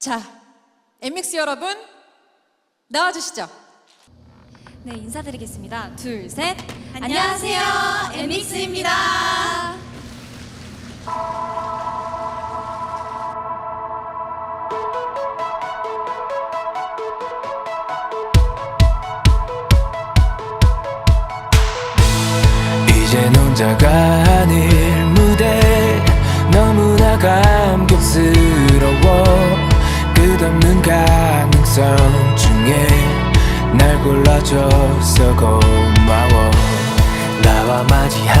자, MX 여러분 나와주시죠. 네, 인사드리겠습니다. 둘, 셋. 안녕하세요, MX입니다. 이젠 혼자가 아닐 무대 너무나 감격스러워 골라줘서 고마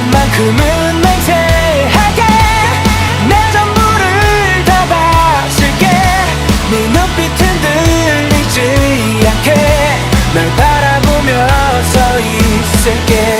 것만큼은 맹세하게 내 전부를 다 바칠게. 네 눈빛 흔들리지 않게 널 바라보며 서 있을게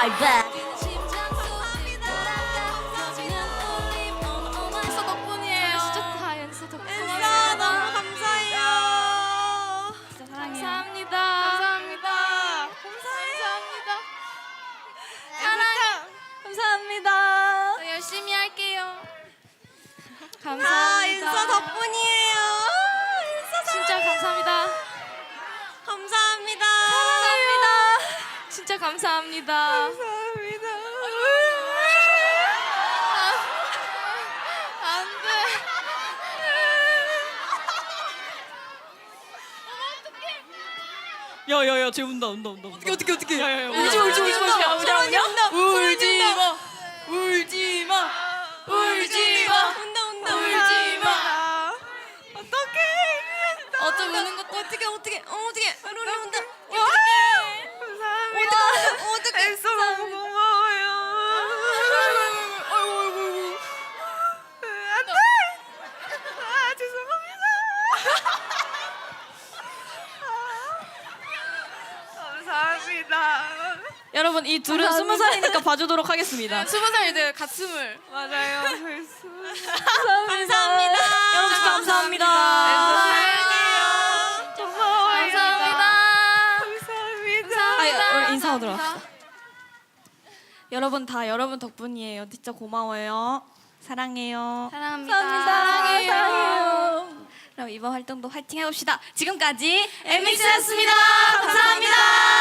right back. 연서 덕분이에요. 진짜 다 연서 덕분이에요. 엔서 너무 감사해요. 감사합니다. 감사합니다. 감사합니다. 사랑. 감사합니다. 저 열심히 할게요. 다 감사합니다. 진짜 감사합니다. 감사합니다. 안 돼. 야야야 쟤 운다 운다 운다 어떻게 어떻게 어떻게 야야야 울지, 울지, 울지 마. 우지 운다. 울지 마 울지 마 울지 마 운다 운다 울지 마. 어떡해. 어쩜 우는 것도 어떻게 어떻게 어 어떻게 로리 운다. 와! 감사합니다. 어떡해. 엔서 너무 고마워요. 아이고 아이고 안돼. 아 죄송합니다. 감사합니다. 여러분 이 둘은 스무 살이니까 봐주도록 하겠습니다 스무 살 이제 가슴을. 맞아요. 감사합니다. 감사합니다 여러분 진짜 감사합니다 감사합니다. 고마워요. 감사합니다. 감사합니다. 아 우리 인사하도록 합시다. 여러분 다 여러분 덕분이에요. 진짜 고마워요. 사랑해요. 사랑합니다. 사랑해요. 사랑해요. 그럼 이번 활동도 화이팅 해봅시다. 지금까지 엠믹스였습니다. 감사합니다.